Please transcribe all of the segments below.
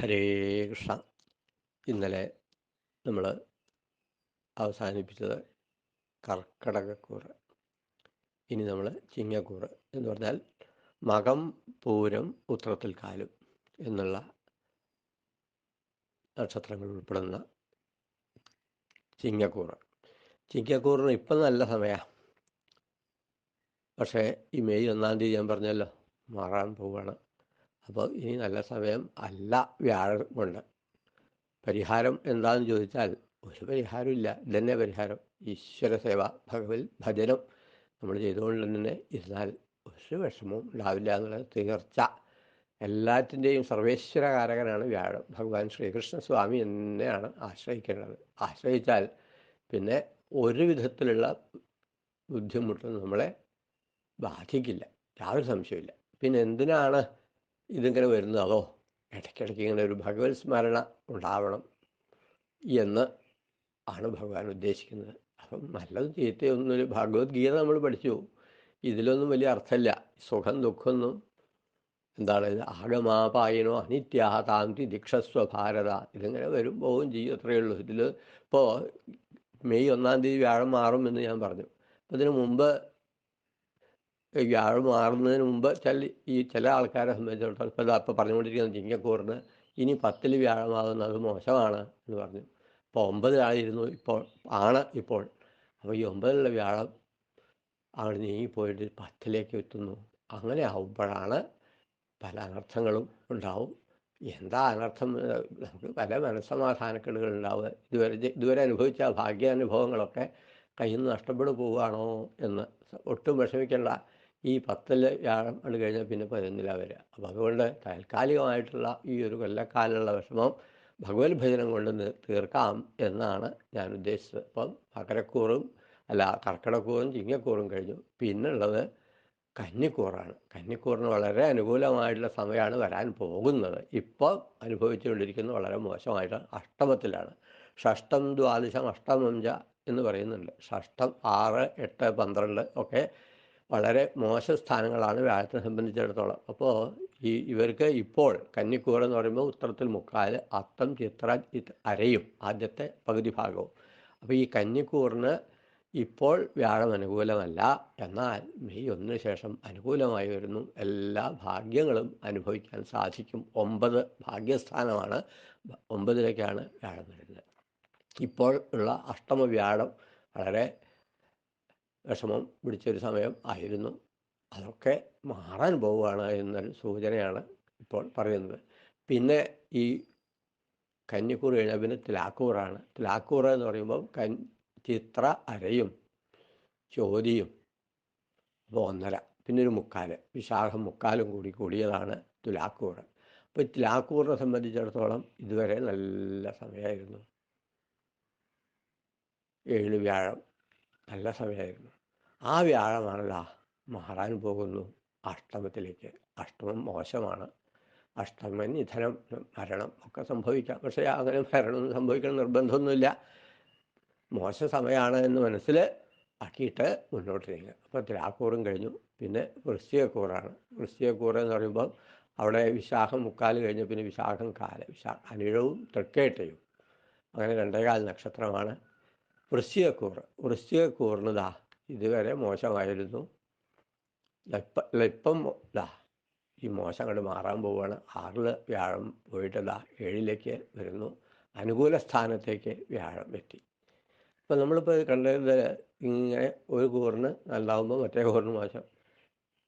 ഹരേ കൃഷ്ണ. ഇന്നലെ നമ്മൾ അവസാനിപ്പിച്ചത് കർക്കടകക്കൂറ്. ഇനി നമ്മൾ ചിങ്ങക്കൂറ് എന്ന് പറഞ്ഞാൽ മകം പൂരം ഉത്രത്തിൽ കാലും എന്നുള്ള നക്ഷത്രങ്ങൾ ഉൾപ്പെടുന്ന ചിങ്ങക്കൂറ്. ചിങ്ങക്കൂറിന് ഇപ്പം നല്ല സമയമാണ് പക്ഷേ ഈ മെയ് ഒന്നാം തീയതി ഞാൻ പറഞ്ഞല്ലോ മാറാൻ പോവുകയാണ് അപ്പോൾ ഇനി നല്ല സമയം അല്ല വ്യാഴം കൊണ്ട്. പരിഹാരം എന്താണെന്ന് ചോദിച്ചാൽ ഒരു പരിഹാരമില്ല ഇതന്നെ പരിഹാരം. ഈശ്വര സേവ ഭഗവൽ ഭജനം നമ്മൾ ചെയ്തുകൊണ്ട് തന്നെ ഇരുന്നാൽ ഒരു വിഷമവും ഉണ്ടാവില്ല എന്നുള്ള തീർച്ച. എല്ലാറ്റിന്റെയും സർവേശ്വരകാരകനാണ് വ്യാഴം. ഭഗവാൻ ശ്രീകൃഷ്ണ സ്വാമി തന്നെയാണ് ആശ്രയിക്കേണ്ടത്. ആശ്രയിച്ചാൽ പിന്നെ ഒരു വിധത്തിലുള്ള ബുദ്ധിമുട്ടും നമ്മളെ ബാധിക്കില്ല. യാതൊരു സംശയമില്ല പിന്നെ എന്തിനാണ് ഇതിങ്ങനെ വരുന്നതോ ഇടയ്ക്കിടയ്ക്ക് ഇങ്ങനെ ഒരു ഭഗവത് സ്മരണ ഉണ്ടാവണം എന്ന് ആണ് ഭഗവാൻ ഉദ്ദേശിക്കുന്നത്. അപ്പം നല്ലത് ചീത്തയൊന്നും ഭഗവത്ഗീത നമ്മൾ പഠിച്ചു. ഇതിലൊന്നും വലിയ അർത്ഥമില്ല. സുഖം ദുഃഖമൊന്നും എന്താണ് ഇത്? ആഗമാപായനോ അനിത്യാഹ താന്തി ദീക്ഷസ്വ ഭാരത ഇതിങ്ങനെ വരും പോവും ചെയ്യും അത്രയേ ഉള്ളൂ. ഇതിൽ ഇപ്പോൾ മെയ് ഒന്നാം തീയതി വ്യാഴം മാറുമെന്ന് ഞാൻ പറഞ്ഞു. അപ്പം ഇതിനു വ്യാഴം മാറുന്നതിന് മുമ്പ് ചില ഈ ചില ആൾക്കാരെ സംബന്ധിച്ചിടത്തോളം ഇപ്പോൾ അപ്പോൾ പറഞ്ഞുകൊണ്ടിരിക്കുന്ന ചിങ്ങക്കൂറിന് ഇനി പത്തിൽ വ്യാഴമാകുന്നത് അത് മോശമാണ് എന്ന് പറഞ്ഞു. ഇപ്പോൾ ഒമ്പതിലായിരുന്നു ഇപ്പോൾ ആണ് ഇപ്പോൾ. അപ്പോൾ ഈ ഒമ്പതിലുള്ള വ്യാഴം അവിടെ നീങ്ങിപ്പോയിട്ട് പത്തിലേക്ക് എത്തുന്നു. അങ്ങനെ ആവുമ്പോഴാണ് പല അനർത്ഥങ്ങളും ഉണ്ടാവും. എന്താ അനർത്ഥം? നമുക്ക് പല മനസ്സമാധാനക്കേടുകൾ ഉണ്ടാവുക. ഇതുവരെ ഇതുവരെ അനുഭവിച്ച ഭാഗ്യാനുഭവങ്ങളൊക്കെ കയ്യിൽ നിന്ന് നഷ്ടപ്പെട്ടു പോവുകയാണോ എന്ന് ഒട്ടും വിഷമിക്കേണ്ട ഈ പത്തിൽ വ്യാഴം കഴിഞ്ഞാൽ പിന്നെ പതിനൊന്നിലാണ് വരിക അപ്പം അതുകൊണ്ട് താൽക്കാലികമായിട്ടുള്ള ഈ ഒരു കൊല്ലക്കാലുള്ള വിഷമം ഭഗവത് ഭജനം കൊണ്ട് തീർക്കാം എന്നാണ് ഞാൻ ഉദ്ദേശിച്ചത്. അപ്പം മകരക്കൂറും അല്ല കർക്കിടക്കൂറും ചിങ്ങക്കൂറും കഴിഞ്ഞു. പിന്നുള്ളത് കന്നിക്കൂറാണ്. കന്നിക്കൂറിന് വളരെ അനുകൂലമായിട്ടുള്ള സമയമാണ് വരാൻ പോകുന്നത്. ഇപ്പോൾ അനുഭവിച്ചുകൊണ്ടിരിക്കുന്നത് വളരെ മോശമായിട്ട് അഷ്ടമത്തിലാണ്. ഷഷ്ടം ദ്വാദശം അഷ്ടമഞ്ച എന്ന് പറയുന്നുണ്ട്. ഷഷ്ടം ആറ് എട്ട് പന്ത്രണ്ട് ഒക്കെ വളരെ മോശം സ്ഥാനങ്ങളാണ് വ്യാഴത്തിനെ സംബന്ധിച്ചിടത്തോളം. അപ്പോൾ ഈ ഇവർക്ക് ഇപ്പോൾ കന്നിക്കൂർ എന്ന് പറയുമ്പോൾ ഉത്തരത്തിൽ മുക്കാൽ അത്തം ചിത്ര അരയും ആദ്യത്തെ പകുതി ഭാഗവും. അപ്പോൾ ഈ കന്നിക്കൂറിന് ഇപ്പോൾ വ്യാഴം അനുകൂലമല്ല. എന്നാൽ മെയ് ഒന്നിന് ശേഷം അനുകൂലമായി വരുന്നു. എല്ലാ ഭാഗ്യങ്ങളും അനുഭവിക്കാൻ സാധിക്കും. ഒമ്പത് ഭാഗ്യസ്ഥാനമാണ്. ഒമ്പതിലേക്കാണ് വ്യാഴം വരുന്നത്. ഇപ്പോൾ ഉള്ള അഷ്ടമ വ്യാഴം വളരെ വിഷമം പിടിച്ചൊരു സമയം ആയിരുന്നു. അതൊക്കെ മാറാൻ പോവുകയാണ് എന്നൊരു സൂചനയാണ് ഇപ്പോൾ പറയുന്നത്. പിന്നെ ഈ കന്നിക്കൂർ കഴിഞ്ഞാൽ പിന്നെ തിലാക്കൂറാണ്. തിലാക്കൂർ എന്ന് പറയുമ്പോൾ കൻ ചിത്ര അരയും ചോതിയും അപ്പോൾ ഒന്നര പിന്നെ ഒരു മുക്കാൽ വിശാഖം മുക്കാലും കൂടി കൂടിയതാണ് തുലാക്കൂർ. അപ്പോൾ തുലാക്കൂറിനെ സംബന്ധിച്ചിടത്തോളം ഇതുവരെ നല്ല സമയമായിരുന്നു. ഏഴ് വ്യാഴം നല്ല സമയമായിരുന്നു. ആ വ്യാഴമാണല്ലോ മാറാൻ പോകുന്നു. അഷ്ടമത്തിലേക്ക്. അഷ്ടമം മോശമാണ്. അഷ്ടമ നിധനം മരണം ഒക്കെ സംഭവിക്കാം. പക്ഷേ അങ്ങനെ മരണം സംഭവിക്കണം നിർബന്ധമൊന്നുമില്ല. മോശ സമയമാണ് എന്ന് മനസ്സിൽ ആക്കിയിട്ട് മുന്നോട്ട് നീങ്ങുക. അപ്പോൾ തിരാക്കൂറും കഴിഞ്ഞു. പിന്നെ വൃശ്ചികക്കൂറാണ്. വൃശ്ചികക്കൂറ് എന്ന് പറയുമ്പോൾ അവിടെ വിശാഖം മുക്കാൽ കഴിഞ്ഞ്. പിന്നെ വിശാഖം കാല വിശാഖ അനിഴവും തൃക്കേട്ടയും. അങ്ങനെ രണ്ടേകാൽ നക്ഷത്രമാണ്. വൃശ്ചികക്കൂറ് വൃശ്ചികക്കൂറിന് ദാ ഇതുവരെ മോശമായിരുന്നു. ഇപ്പം ഇപ്പം ദാ ഈ മോശം അങ്ങോട്ട് മാറാൻ പോവുകയാണ് ആറിൽ വ്യാഴം പോയിട്ട് ദാ ഏഴിലേക്ക് വരുന്നു. അനുകൂല സ്ഥാനത്തേക്ക് വ്യാഴം എത്തി. അപ്പോൾ നമ്മളിപ്പോൾ കണ്ടത് ഇങ്ങനെ ഒരു കൂറിന് നല്ലതാകുമ്പോൾ മറ്റേ കൂറിന് മോശം.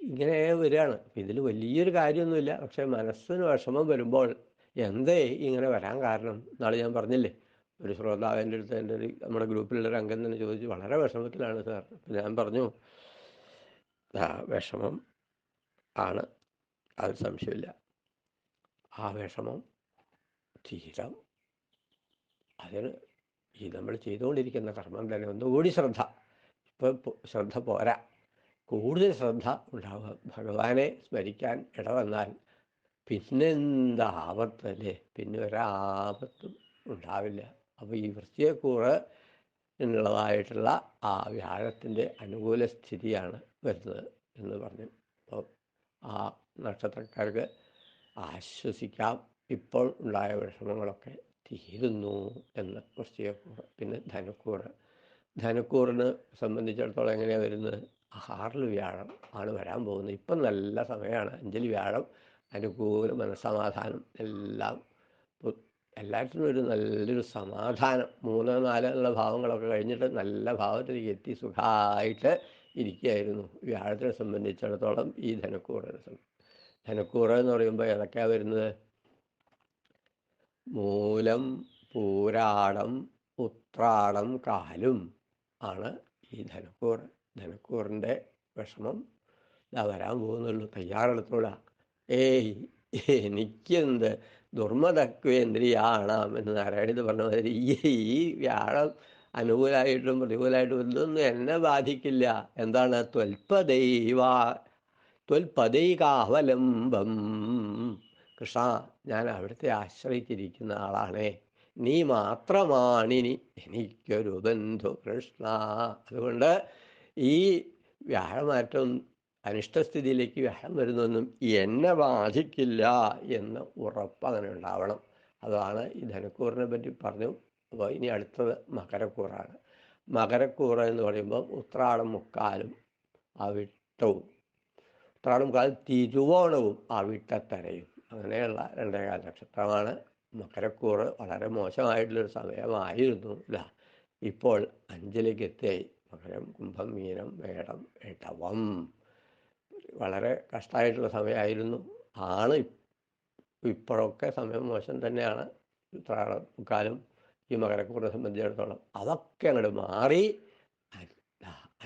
ഇങ്ങനെ വരികയാണ്. ഇതിൽ വലിയൊരു കാര്യമൊന്നുമില്ല. പക്ഷേ മനസ്സിന് വിഷമം വരുമ്പോൾ എന്തേ ഇങ്ങനെ വരാൻ കാരണം എന്നാണ് ഞാൻ പറഞ്ഞില്ലേ? ഒരു ശ്രോതാവിന്റെ അടുത്ത് എന്റെ ഒരു നമ്മുടെ ഗ്രൂപ്പിലുള്ള ഒരു അംഗം തന്നെ ചോദിച്ചു വളരെ വിഷമത്തിലാണ് സാർ. ഞാൻ പറഞ്ഞു ആ വിഷമം ആണ്. അത് സംശയമില്ല. ആ വിഷമം തീരം അതിന് ഈ നമ്മൾ ചെയ്തുകൊണ്ടിരിക്കുന്ന കർമ്മം തന്നെ ഒന്നുകൂടി ശ്രദ്ധ. ഇപ്പം ശ്രദ്ധ പോരാ. കൂടുതൽ ശ്രദ്ധ ഉണ്ടാവുക. ഭഗവാനെ സ്മരിക്കാൻ ഇടവന്നാൽ പിന്നെന്താ ആപത്തല്ലേ? പിന്നെ ഒരാപത്തും ഉണ്ടാവില്ല. അപ്പോൾ ഈ വൃശ്ചികക്കൂറ് എന്നുള്ളതായിട്ടുള്ള ആ വ്യാഴത്തിന്റെ അനുകൂല സ്ഥിതിയാണ് വരുന്നത് എന്ന് പറഞ്ഞു. അപ്പോൾ ആ നക്ഷത്രക്കാർക്ക് ആശ്വസിക്കാം. ഇപ്പോൾ ഉണ്ടായ വിഷമങ്ങളൊക്കെ തീരുന്നു എന്ന് വൃശ്ചികക്കൂറ് പിന്നെ ധനുക്കൂറ്. ധനുക്കൂറിന് സംബന്ധിച്ചിടത്തോളം എങ്ങനെയാണ് വരുന്നത്? ആറിൽ വ്യാഴം ആണ് വരാൻ പോകുന്നത്. ഇപ്പം നല്ല സമയമാണ്. അഞ്ചിൽ വ്യാഴം അനുകൂല മനസ്സമാധാനം എല്ലാം എല്ലാറ്റിനും ഒരു നല്ലൊരു സമാധാനം. മൂന്ന് നാല് എന്നുള്ള ഭാവങ്ങളൊക്കെ കഴിഞ്ഞിട്ട് നല്ല ഭാവത്തിലേക്ക് എത്തി സുഖമായിട്ട് ഇരിക്കുകയായിരുന്നു. വ്യാഴത്തിനെ സംബന്ധിച്ചിടത്തോളം ഈ ധനുക്കൂറിനെ സംബന്ധിച്ച് ധനുക്കൂറ് എന്ന് പറയുമ്പോൾ ഏതൊക്കെയാണ് വരുന്നത്? മൂലം പൂരാടം ഉത്രാടം കാലും ആണ് ഈ ധനുക്കൂർ ധനക്കൂറിന്റെ വിഷമം ഇതാ വരാൻ പോകുന്നുള്ളൂ. തയ്യാറെടുത്തോളാം ഏയ് എനിക്കെന്ത് ദുർമതക്വേന്ദ്രിയാണാം എന്ന് നാരായണിത് പറഞ്ഞ മാതിരി ഈ ഈ വ്യാഴം അനുകൂലമായിട്ടും പ്രതികൂലമായിട്ടും ഇതൊന്നും എന്നെ ബാധിക്കില്ല. എന്താണ്? ത്വൽപദൈവ ത്വൽപദൈകാവലംബം. കൃഷ്ണ ഞാൻ അവിടുത്തെ ആശ്രയിച്ചിരിക്കുന്ന ആളാണേ. നീ മാത്രമാണിനി എനിക്കൊരു ബന്ധു കൃഷ്ണ. അതുകൊണ്ട് ഈ വ്യാഴമാറ്റം അനിഷ്ടസ്ഥിതിയിലേക്ക് വരുന്നൊന്നും എന്നെ ബാധിക്കില്ല എന്ന് ഉറപ്പ് അങ്ങനെ ഉണ്ടാവണം. അതാണ് ഈ ധനക്കൂറിനെ പറ്റി പറഞ്ഞു. അപ്പോൾ ഇനി അടുത്തത് മകരക്കൂറാണ്. മകരക്കൂറ് എന്ന് പറയുമ്പോൾ ഉത്രാടം മുക്കാലും അവിട്ടവും. ഉത്രാടം മുക്കാലും തിരുവോണവും അവിട്ടത്തരയും. അങ്ങനെയുള്ള രണ്ടേകാല നക്ഷത്രമാണ്. മകരക്കൂറ് വളരെ മോശമായിട്ടുള്ളൊരു സമയമായിരുന്നു. ഇല്ല ഇപ്പോൾ അഞ്ചിലേക്ക് എത്തിയായി മകരം കുംഭം മീനം മേടം ഇടവം വളരെ കഷ്ടമായിട്ടുള്ള സമയമായിരുന്നു. ആണ് ഇപ്പോഴൊക്കെ സമയം മോശം തന്നെയാണ്. മുക്കാലും ഈ മകരക്കൂറിനെ സംബന്ധിച്ചിടത്തോളം. അതൊക്കെ അങ്ങോട്ട് മാറി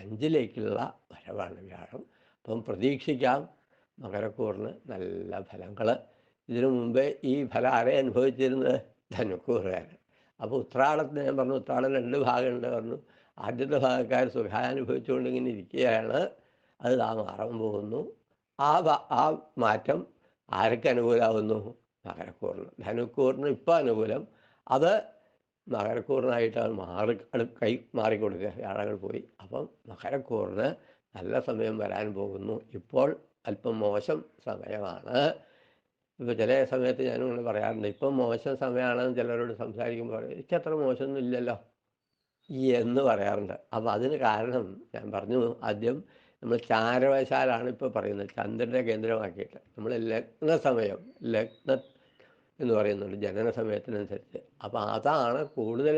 അഞ്ചിലേക്കുള്ള വരവാണ് വ്യാഴം. അപ്പം പ്രതീക്ഷിക്കാം മകരക്കൂറിന് നല്ല ഫലങ്ങൾ ഇതിനു മുമ്പേ ഈ ഫലം ആരെ അനുഭവിച്ചിരുന്നത്? ധനുക്കൂറുകാരൻ അപ്പോൾ ഉത്രാടത്തിന് ഞാൻ പറഞ്ഞു ഉത്രാടം രണ്ട് ഭാഗമുണ്ട് പറഞ്ഞു. ആദ്യത്തെ ഭാഗക്കാർ സുഖാനുഭവിച്ചുകൊണ്ട് ഇങ്ങനെ ഇരിക്കുകയാണ്. അത് താ മാറാൻ പോകുന്നു. ആ ആ മാറ്റം ആർക്ക് അനുകൂലമാവുന്നു മകരക്കൂറിന്. ധനുക്കൂറിന് ഇപ്പം അനുകൂലം. അത് മകരക്കൂറിനായിട്ടാണ് മാറി കൈ മാറിക്കൊടുക്കുക. വ്യാഴങ്ങൾ പോയി. അപ്പം മകരക്കൂറിന് നല്ല സമയം വരാൻ പോകുന്നു. ഇപ്പോൾ അല്പം മോശം സമയമാണ്. ഇപ്പോൾ ചില സമയത്ത് ഞാൻ ഇങ്ങനെ പറയാറുണ്ട്. ഇപ്പം മോശം സമയമാണെന്ന് ചിലരോട് സംസാരിക്കുമ്പോൾ എനിക്ക് അത്ര മോശമൊന്നും ഇല്ലല്ലോ. എന്ന് പറയാറുണ്ട്. അപ്പോൾ അതിന് കാരണം ഞാൻ പറഞ്ഞു ആദ്യം നമ്മൾ ചാരവശാലാണ് ഇപ്പോൾ പറയുന്നത്. ചന്ദ്രനെ കേന്ദ്രമാക്കിയിട്ട് നമ്മൾ ലഗ്ന സമയം ലഗ്ന എന്ന് പറയുന്നുണ്ട് ജനന സമയത്തിനനുസരിച്ച് അപ്പോൾ അതാണ് കൂടുതൽ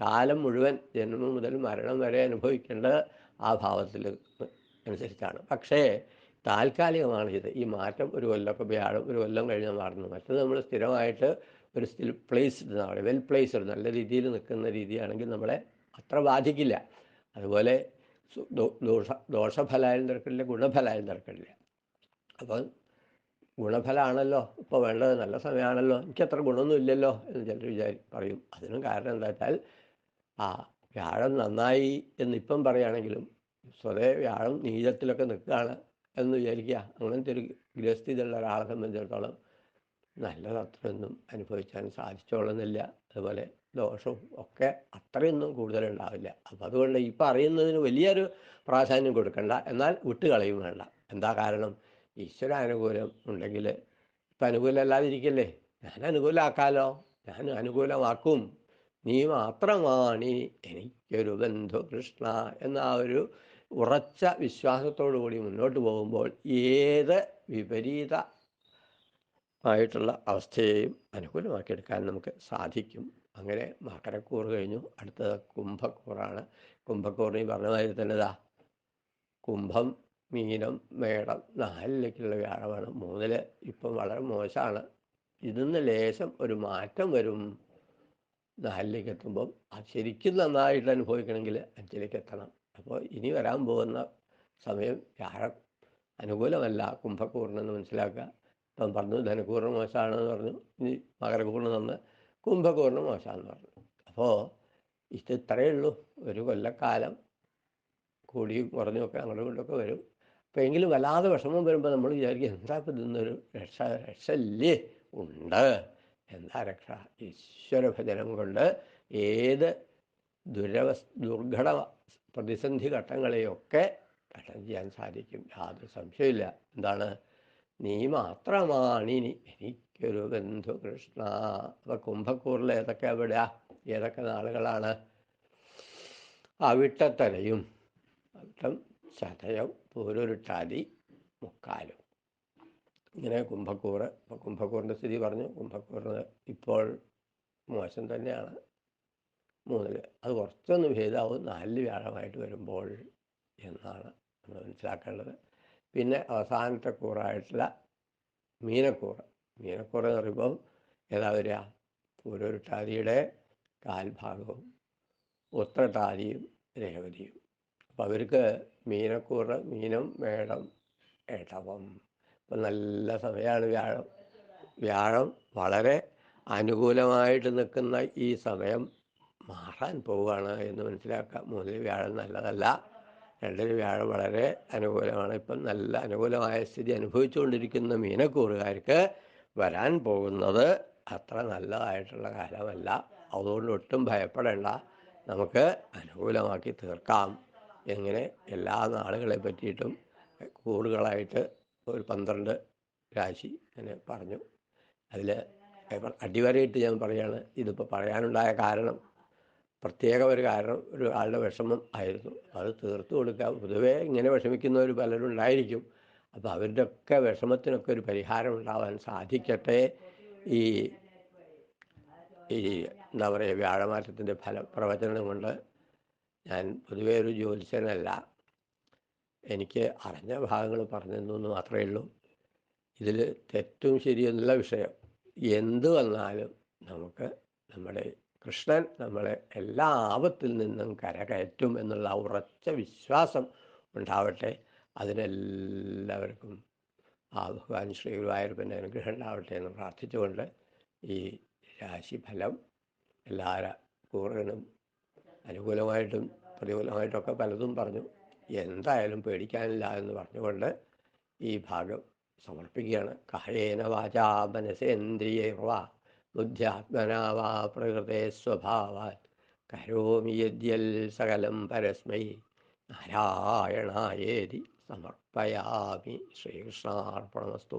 കാലം മുഴുവൻ ജന്മം മുതൽ മരണം വരെ അനുഭവിക്കേണ്ടത് ആ ഭാവത്തിൽ അനുസരിച്ചാണ്. പക്ഷേ താൽക്കാലികമാണ് ഇത്. ഈ മാറ്റം ഒരു കൊല്ലമൊക്കെ വ്യാഴം ഒരു കൊല്ലം കഴിഞ്ഞാൽ മാറുന്നു. മറ്റത് നമ്മൾ സ്ഥിരമായിട്ട് ഒരു സ്റ്റിൽ പ്ലേസ്ഡ് എന്നാണ് വെൽ പ്ലേസ്ഡ് നല്ല രീതിയിൽ നിൽക്കുന്ന രീതിയാണെങ്കിൽ നമ്മളെ അത്ര ബാധിക്കില്ല. അതുപോലെ ദോഷ ദോഷഫലമായാലും തിരക്കില്ല ഗുണഫലമായാലും തിരക്കില്ല അപ്പം ഗുണഫലമാണല്ലോ ഇപ്പോൾ വേണ്ടത് നല്ല സമയമാണല്ലോ എനിക്ക് അത്ര ഗുണമൊന്നും ഇല്ലല്ലോ എന്ന് ചിലർ വിചാരി പറയും. അതിനും കാരണം എന്താ വെച്ചാൽ ആ വ്യാഴം നന്നായി എന്നിപ്പം പറയുകയാണെങ്കിലും സ്വതേ വ്യാഴം നീചത്തിലൊക്കെ നിൽക്കുകയാണ് എന്ന് വിചാരിക്കുക. അങ്ങനത്തെ ഒരു ഗൃഹസ്ഥിതിയുള്ള ഒരാളെ സംബന്ധിച്ചിടത്തോളം നല്ലതത്രയൊന്നും അനുഭവിക്കാൻ സാധിച്ചോളുന്നില്ല. അതുപോലെ ദോഷവും ഒക്കെ അത്രയൊന്നും കൂടുതലുണ്ടാവില്ല. അപ്പം അതുകൊണ്ട് ഈ പറയുന്നതിന് വലിയൊരു പ്രാധാന്യം കൊടുക്കണ്ട. എന്നാൽ വിട്ടുകളയും വേണ്ട. എന്താ കാരണം? ഈശ്വര അനുകൂലം ഉണ്ടെങ്കിൽ ഇപ്പം അനുകൂലം അല്ലാതിരിക്കല്ലേ ഞാൻ അനുകൂലമാക്കാലോ? ഞാൻ അനുകൂലമാക്കും. നീ മാത്രമാണ് എനിക്കൊരു ബന്ധു കൃഷ്ണ എന്ന ആ ഒരു ഉറച്ച വിശ്വാസത്തോടു കൂടി മുന്നോട്ട് പോകുമ്പോൾ ഏത് വിപരീത ആയിട്ടുള്ള അവസ്ഥയെയും അനുകൂലമാക്കിയെടുക്കാൻ നമുക്ക് സാധിക്കും. അങ്ങനെ മകരക്കൂർ കഴിഞ്ഞു. അടുത്തത് കുംഭക്കൂറാണ്. കുംഭക്കൂറിന് ഈ പറഞ്ഞതായി തന്നെതാ കുംഭം മീനം മേടം നാലിലേക്കുള്ള വ്യാഴമാണ്. മൂന്നിൽ ഇപ്പം വളരെ മോശമാണ്. ഇതിന്ന് ലേശം ഒരു മാറ്റം വരും. നാലിലേക്ക് എത്തുമ്പം അത് ശരിക്കും നന്നായിട്ട് അനുഭവിക്കണമെങ്കിൽ അഞ്ചിലേക്ക് എത്തണം. അപ്പോൾ ഇനി വരാൻ പോകുന്ന സമയം വ്യാഴം. അനുകൂലമല്ല കുംഭക്കൂറിനെന്ന് മനസ്സിലാക്കുക. ഇപ്പം പറഞ്ഞു ധനക്കൂറിന് മോശമാണെന്ന് പറഞ്ഞു. ഇനി മകരക്കൂറിന് നന്ന് കുംഭക്കൂറിന് എന്ന് പറഞ്ഞു. അപ്പോൾ ഇത് ഇത്രയേ ഉള്ളൂ. ഒരു കൊല്ലക്കാലം കൂടിയും കുറഞ്ഞുമൊക്കെ അങ്ങോട്ടും ഇങ്ങോട്ടൊക്കെ വരും. അപ്പോൾ എങ്കിലും വല്ലാതെ വിഷമം വരുമ്പോൾ നമ്മൾ വിചാരിക്കും എന്താ ഇതൊന്നൊരു രക്ഷ രക്ഷയില്ലേ? ഉണ്ട്. എന്താ രക്ഷ? ഈശ്വരഭജനം കൊണ്ട് ഏത് ദുരവസ് ദുർഘട പ്രതിസന്ധി ഘട്ടങ്ങളെയൊക്കെ തരണം ചെയ്യാൻ സാധിക്കും. യാതൊരു സംശയമില്ല എന്താണ്? നീ മാത്രമാണിനി എനിക്കൊരു ബന്ധു കൃഷ്ണ. അപ്പൊ കുംഭക്കൂറിൽ ഏതൊക്കെ എവിടെയാ ഏതൊക്കെ നാളുകളാണ്? അവിട്ടത്തലയും അവിട്ടം ചതയം പൂരൊരുട്ടാതി മുക്കാലും. ഇങ്ങനെ കുംഭക്കൂറ് അപ്പോൾ കുംഭക്കൂറിന്റെ സ്ഥിതി പറഞ്ഞു. കുംഭക്കൂറിന് ഇപ്പോൾ മോശം തന്നെയാണ് മൂന്നിൽ അത് കുറച്ചൊന്ന് ഭേദാവും. നാലിൽ വ്യാഴമായിട്ട് വരുമ്പോൾ എന്നാണ് നമ്മൾ മനസ്സിലാക്കേണ്ടത്. പിന്നെ അവസാനത്തെ കൂറായിട്ടുള്ള മീനക്കൂറ്. മീനക്കൂറ് എന്ന് പറയുമ്പോൾ ഏതാ വരിക പൂരൊരുട്ടാതിയുടെ കാൽഭാഗവും ഉത്രട്ടാതിയും രേവതിയും. അപ്പം അവർക്ക് മീനക്കൂറ് മീനം മേടം ഏട്ടവം. ഇപ്പം നല്ല സമയമാണ് വ്യാഴം. വ്യാഴം വളരെ അനുകൂലമായിട്ട് നിൽക്കുന്ന ഈ സമയം മാറാൻ പോവുകയാണ് എന്ന് മനസ്സിലാക്കാം. മൂന്നിൽ വ്യാഴം നല്ലതല്ല രണ്ടിൽ വ്യാഴം വളരെ അനുകൂലമാണ്. ഇപ്പം നല്ല അനുകൂലമായ സ്ഥിതി അനുഭവിച്ചുകൊണ്ടിരിക്കുന്ന മീനക്കൂറുകാർക്ക് വരാൻ പോകുന്നത് അത്ര നല്ലതായിട്ടുള്ള കാലമല്ല. അതുകൊണ്ട് ഒട്ടും ഭയപ്പെടേണ്ട. നമുക്ക് അനുകൂലമാക്കി തീർക്കാം. എങ്ങനെ എല്ലാ നാളുകളെ പറ്റിയിട്ടും കൂടുതലായിട്ട് ഒരു പന്ത്രണ്ട് രാശി അങ്ങനെ പറഞ്ഞു. അതിൽ അടിവരയിട്ട് ഞാൻ പറയുകയാണ് ഇതിപ്പോൾ പറയാനുണ്ടായ കാരണം പ്രത്യേക ഒരു കാരണം ഒരു ആളുടെ വിഷമം ആയിരുന്നു. അത് തീർത്തു കൊടുക്കാം. പൊതുവേ ഇങ്ങനെ വിഷമിക്കുന്നവർ പലരും ഉണ്ടായിരിക്കും അപ്പോൾ അവരുടെ ഒക്കെ വിഷമത്തിനൊക്കെ ഒരു പരിഹാരം ഉണ്ടാവാൻ സാധിക്കട്ടെ. ഈ ഈ എന്താ പറയുക വ്യാഴമാറ്റത്തിന്റെ ഫല പ്രവചനം കൊണ്ട് ഞാൻ പൊതുവേ ഒരു ജ്യോത്സ്യനല്ല. എനിക്ക് അറിഞ്ഞ ഭാഗങ്ങൾ പറഞ്ഞെന്നു മാത്രമേ ഉള്ളൂ. ഇതിൽ തെറ്റും ശരിയെന്നുള്ള വിഷയം. എന്ത് വന്നാലും നമുക്ക് നമ്മുടെ കൃഷ്ണൻ നമ്മളെ എല്ലാ ആപത്തിൽ നിന്നും കരകയറ്റും എന്നുള്ള ഉറച്ച വിശ്വാസം ഉണ്ടാവട്ടെ. അതിനെല്ലാവർക്കും ആ ഭഗവാൻ ശ്രീ ഗുരുവായൂരപ്പന്റെ അനുഗ്രഹം ഉണ്ടാവട്ടെ എന്ന് പ്രാർത്ഥിച്ചുകൊണ്ട് ഈ രാശിഫലം എല്ലാ കൂറിനും അനുകൂലമായിട്ടും പ്രതികൂലമായിട്ടൊക്കെ പലതും പറഞ്ഞു. എന്തായാലും പേടിക്കാനില്ല എന്ന് പറഞ്ഞുകൊണ്ട് ഈ ഭാഗം സമർപ്പിക്കുകയാണ്. കായേന വാചാ മനസേന്ദ്രിയർവാ ബുദ്ധ്യാത്മനാ വാ പ്രകൃതേ സ്വഭാവാൻ കരോമി യദ്യൽ സകലം പരസ്മൈ. നാരായണായേതി സമർപ്പയാമി ശ്രീകൃഷ്ണാർപ്പണമസ്തു.